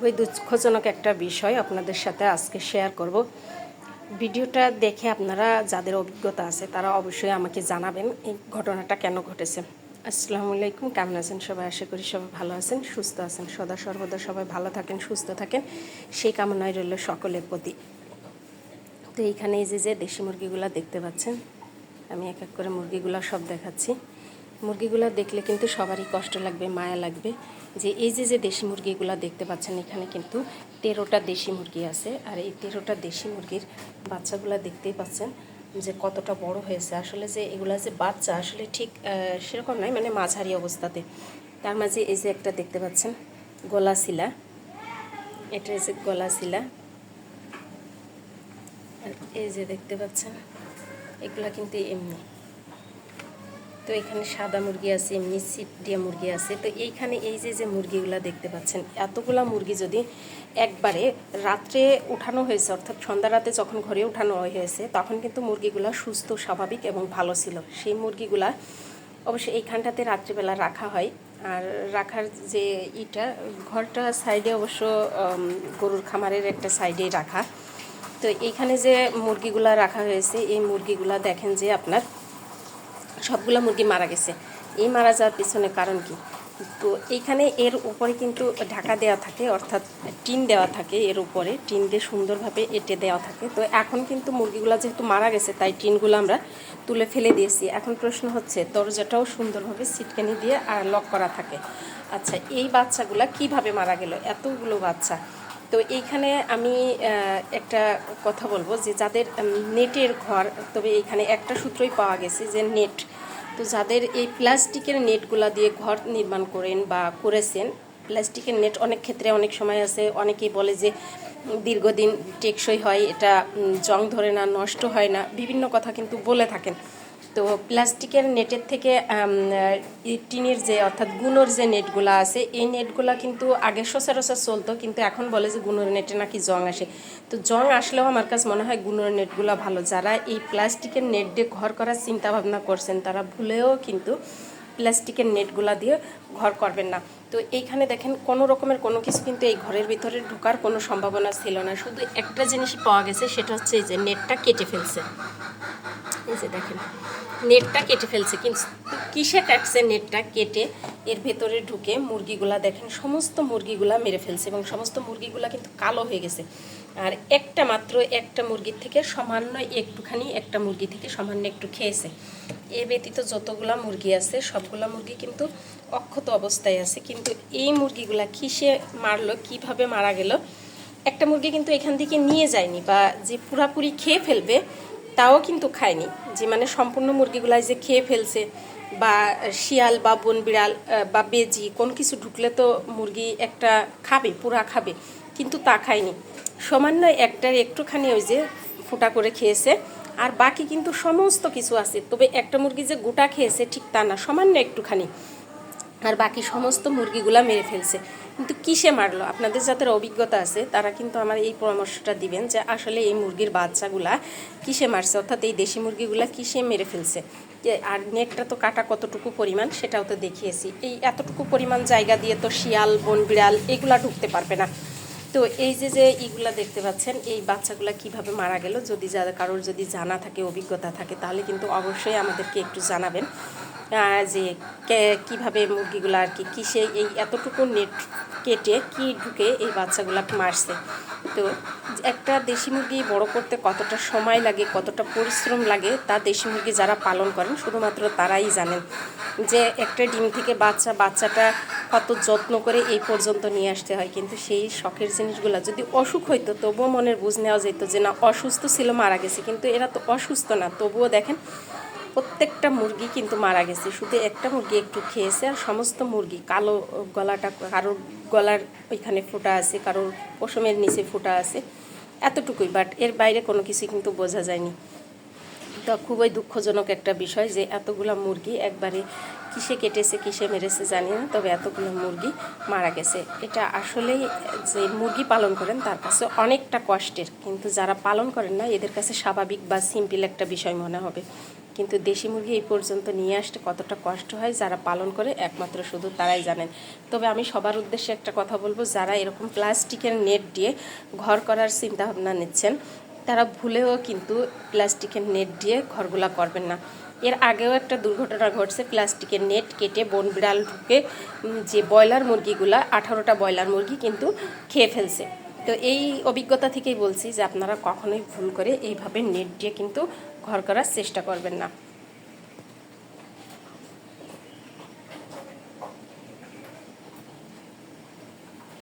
খুবই দুঃখজনক একটা বিষয় আপনাদের সাথে আজকে শেয়ার করব। ভিডিওটা দেখে আপনারা যাদের অভিজ্ঞতা আছে, তারা অবশ্যই আমাকে জানাবেন এই ঘটনাটা কেন ঘটেছে। আসসালামু আলাইকুম, কেমন আছেন সবাই? আশা করি সবাই ভালো আছেন, সুস্থ আছেন। সদা সর্বদা সবাই ভালো থাকেন, সুস্থ থাকেন। সেই কামনায় রইল সকলের প্রতি। তো এইখানে এই যে যে দেশি মুরগিগুলো দেখতে পাচ্ছেন, আমি এক এক করে মুরগিগুলো সব দেখাচ্ছি। মুরগিগুলো দেখলে কিন্তু সবারই কষ্ট লাগবে, মায়া লাগবে। যে এই যে যে দেশি মুরগিগুলো দেখতে পাচ্ছেন, এখানে কিন্তু তেরোটা দেশি মুরগি আছে। আর এই তেরোটা দেশি মুরগির বাচ্চাগুলো দেখতেই পাচ্ছেন যে কতটা বড় হয়েছে। আসলে যে এগুলা যে বাচ্চা, আসলে ঠিক সেরকম নয় মানে মাঝারি অবস্থাতে। তার মাঝে এই যে একটা দেখতে পাচ্ছেন গলা শিলা এটা হচ্ছে গলা শিলা আর এই যে দেখতে পাচ্ছেন, এগুলা কিন্তু এমনি। তো এখানে সাদা মুরগি আছে, এমনি সিট দিয়ে মুরগি আছে। তো এইখানে এই যে যে মুরগিগুলা দেখতে পাচ্ছেন, এতগুলা মুরগি যদি একবারে রাত্রে উঠানো হয়েছে, অর্থাৎ সন্ধ্যা রাতে যখন ঘরে উঠানো হয়েছে, তখন কিন্তু মুরগিগুলা সুস্থ, স্বাভাবিক এবং ভালো ছিল। সেই মুরগিগুলা অবশ্যই এইখানটাতে রাত্রিবেলা রাখা হয়। আর রাখার যে ইটা, ঘরটা সাইডে অবশ্য গরুর খামারের একটা সাইডেই রাখা। তো এইখানে যে মুরগিগুলা রাখা হয়েছে, এই মুরগিগুলা দেখেন যে আপনার সবগুলো মুরগি মারা গেছে। এই মারা যাওয়ার পিছনে কারণ কি? তো এইখানে এর উপরে কিন্তু ঢাকা দেওয়া থাকে, অর্থাৎ টিন দেওয়া থাকে এর উপরে। টিন দিয়ে সুন্দরভাবে এঁটে দেওয়া থাকে। তো এখন কিন্তু মুরগিগুলো যেহেতু মারা গেছে, তাই টিনগুলো আমরা তুলে ফেলে দিয়েছি। এখন প্রশ্ন হচ্ছে, দরজাটাও সুন্দরভাবে সিটকানি দিয়ে আর লক করা থাকে। আচ্ছা এই বাচ্চাগুলা কীভাবে মারা গেল? এতগুলো বাচ্চা। তো এইখানে আমি একটা কথা বলব যে যাদের নেটের ঘর, তবে এইখানে একটা সূত্রই পাওয়া গেছে যে নেট, তো যাদের এই প্লাস্টিকের নেটগুলা দিয়ে ঘর নির্মাণ করেন বা করেছেন, প্লাস্টিকের নেট অনেক ক্ষেত্রে অনেক সময় আছে, অনেকেই বলে যে দীর্ঘদিন টেকসই হয়, এটা জং ধরে না, নষ্ট হয় না, বিভিন্ন কথা কিন্তু বলে থাকেন। তো প্লাস্টিকের নেটের থেকে টিনের যে, অর্থাৎ গুনোর যে নেটগুলো আছে, এই নেটগুলো কিন্তু আগে সচরাচর চলতো, কিন্তু এখন বলে যে গুনোর নেটে নাকি জং আসে। তো জং আসলেও আমার কাছে মনে হয় গুনোর নেটগুলো ভালো। যারা এই প্লাস্টিকের নেট দিয়ে ঘর করার চিন্তা ভাবনা করছেন, তারা ভুলেও কিন্তু প্লাস্টিকের নেটগুলা দিয়ে ঘর করবেন না। তো এইখানে দেখেন, কোনো রকমের কোনো কিছু কিন্তু এই ঘরের ভিতরে ঢোকার কোনো সম্ভাবনা ছিল না। শুধু একটা জিনিসই পাওয়া গেছে, সেটা হচ্ছে এই যে নেটটা কেটে ফেলছে। এই যে দেখেন নেটটা কেটে ফেলছে। কিন্তু কিসে কাটছে নেটটা কেটে এর ভেতরে ঢুকে মুরগিগুলা দেখেন, সমস্ত মুরগিগুলা মেরে ফেলছে এবং সমস্ত মুরগিগুলা কিন্তু কালো হয়ে গেছে। আর একটা মাত্র একটা মুরগির থেকে সামান্য একটুখানি একটা মুরগি থেকে সামান্য একটু খেয়েছে। এ ব্যতীত যতগুলা মুরগি আছে, সবগুলা মুরগি কিন্তু অক্ষত অবস্থায় আছে। কিন্তু এই মুরগিগুলা কিসে মারলো, কীভাবে মারা গেল, একটা মুরগি কিন্তু এখান থেকে নিয়ে যায়নি বা যে পুরাপুরি খেয়ে ফেলবে তাও কিন্তু খায়নি। যে মানে সম্পূর্ণ মুরগিগুলাই যে খেয়ে ফেলছে, বা শিয়াল, বা বন বিড়াল বা বেজি, কোন কিছু ঢুকলে তো মুরগি একটা খাবে, পুরা খাবে, কিন্তু তা খায়নি। সামান্য একটার একটুখানি ওই যে ফুটা করে খেয়েছে, আর বাকি কিন্তু সমস্ত কিছু আছে। তবে একটা মুরগি যে গোটা খেয়েছে ঠিক তা না সামান্য একটুখানি। আর বাকি সমস্ত মুরগিগুলা মেরে ফেলছে। কিন্তু কিসে মারলো? আপনাদের যাদের অভিজ্ঞতা আছে, তারা কিন্তু আমার এই পরামর্শটা দিবেন যে আসলে এই মুরগির বাচ্চাগুলা কিসে মারছে? অর্থাৎ এই দেশি মুরগিগুলা কিসে মেরে ফেলছে? আর নেটটা তো কাটা কতটুকু পরিমাণ সেটাও তো দেখিয়েছি। এই এতটুকু পরিমাণ জায়গা দিয়ে তো শিয়াল, বন বিড়াল এগুলা ঢুকতে পারবে না। তো এই যে যে ইগুলা দেখতে পাচ্ছেন, এই বাচ্চাগুলা কীভাবে মারা গেল, যদি যাদের কারোর যদি জানা থাকে, অভিজ্ঞতা থাকে, তাহলে কিন্তু অবশ্যই আমাদেরকে একটু জানাবেন। যে কীভাবে মুরগিগুলো আর কি, কিসে এই এতটুকু নেট কেটে কি ঢুকে এই বাচ্চাগুলাকে মারছে। তো একটা দেশি মুরগি বড় করতে কতটা সময় লাগে, কতটা পরিশ্রম লাগে, তা দেশি মুরগি যারা পালন করেন, শুধুমাত্র তারাই জানেন। যে একটা ডিম থেকে বাচ্চা, বাচ্চাটা কত যত্ন করে এই পর্যন্ত নিয়ে আসতে হয়। কিন্তু সেই শখের জিনিসগুলো যদি অসুখ হইতো, তবুও মনের বুঝ নেওয়া যেত যে, না, অসুস্থ ছিল, মারা গেছে। কিন্তু এরা তো অসুস্থ না। তবুও দেখেন প্রত্যেকটা মুরগি কিন্তু মারা গেছে। শুধু একটা মুরগি একটু খেয়েছে আর সমস্ত মুরগি, কালো গলাটা, কারোর গলার ওইখানে ফোটা আছে, কারোর পশমের নিচে ফোটা আছে, এতটুকুই। বাট এর বাইরে কোনো কিছু কিন্তু বোঝা যায়নি। তো খুবই দুঃখজনক একটা বিষয় যে এতগুলো মুরগি একবারে কিসে কেটেছে, কিসে মেরেছে জানি না, তবে এতগুলো মুরগি মারা গেছে। এটা আসলেই যে মুরগি পালন করেন তার কাছে অনেকটা কষ্টের, কিন্তু যারা পালন করেন না, এদের কাছে স্বাভাবিক বা সিম্পল একটা বিষয় মনে হবে। কিন্তু দেশি মুরগি এই পর্যন্ত নিয়ে আসতে কতটা কষ্ট হয় যারা পালন করে, একমাত্র শুধু তারাই জানেন। তবে আমি সবার উদ্দেশ্যে একটা কথা বলব, যারা এরকম প্লাস্টিকের নেট দিয়ে ঘর করার চিন্তা ভাবনা নিচ্ছেন, তারা ভুলেও কিন্তু প্লাস্টিকের নেট দিয়ে ঘরগুলা করবেন না। এর আগেও একটা দুর্ঘটনা ঘটছে, প্লাস্টিকের নেট কেটে বন বিড়াল ঢুকে যে ব্রয়লার মুরগিগুলা, আঠারোটা ব্রয়লার মুরগি কিন্তু খেয়ে ফেলছে। তো এই অভিজ্ঞতা থেকেই বলছি যে আপনারা কখনোই ভুল করে এইভাবে নেট দিয়ে কিন্তু ঘর করার চেষ্টা করবেন না।